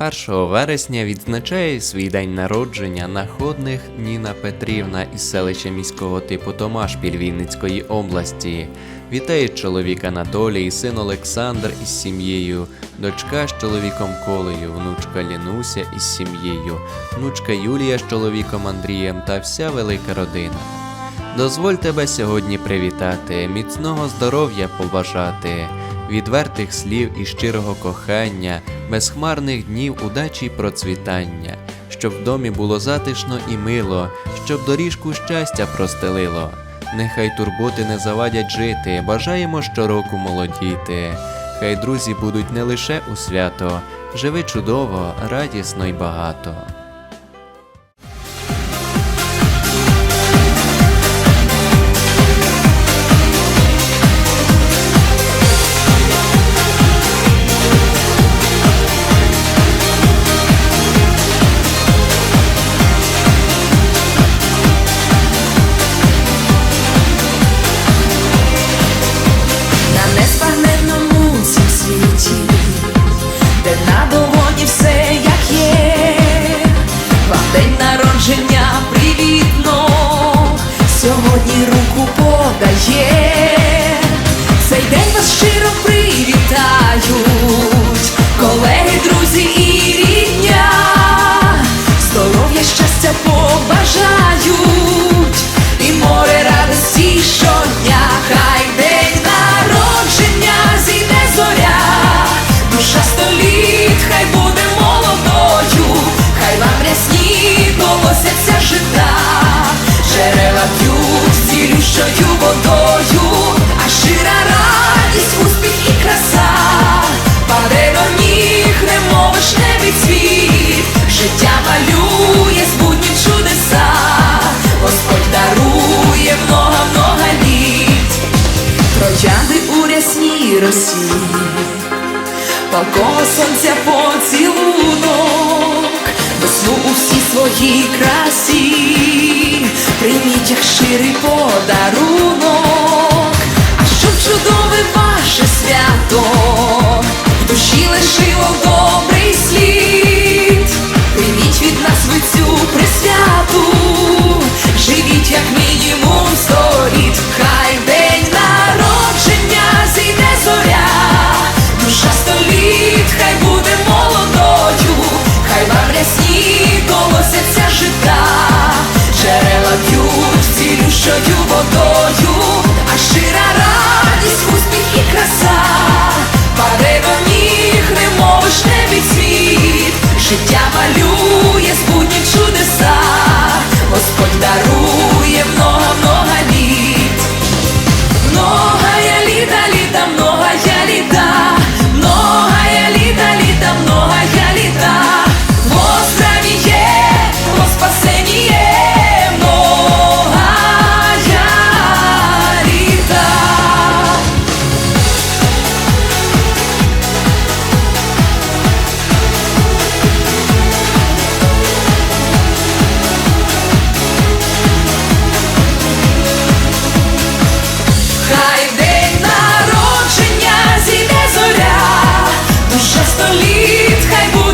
1 вересня відзначає свій день народження находних Ніна Петрівна із селища міського типу Томашпіль Вінницької області. Вітає чоловік Анатолій, син Олександр із сім'єю, дочка з чоловіком Колею, внучка Лінуся із сім'єю, внучка Юлія з чоловіком Андрієм та вся велика родина. Дозволь тебе сьогодні привітати, міцного здоров'я побажати, відвертих слів і щирого кохання, безхмарних днів удачі й процвітання, щоб в домі було затишно і мило, щоб доріжку щастя простелило. Нехай турботи не завадять жити, бажаємо щороку молодіти. Хай друзі будуть не лише у свято, живи чудово, радісно й багато. П'ють водою, а щира радість, успіх і краса, паде до ніг, немов вишневий цвіт, життя малює збудні чудеса, Господь дарує много-много літ, троянди у рясній росі, палкого сонця поцілунок, весну у всій своїй красі, щирий подарунок, а щоб чудове ваше свято, в душі лишило добрий цілющою водою, а щира радість, успіх і краса, паде до ніг, немов вишневий цвіт, життя малює збудні чудеса, Господь дарує Що століт хай буде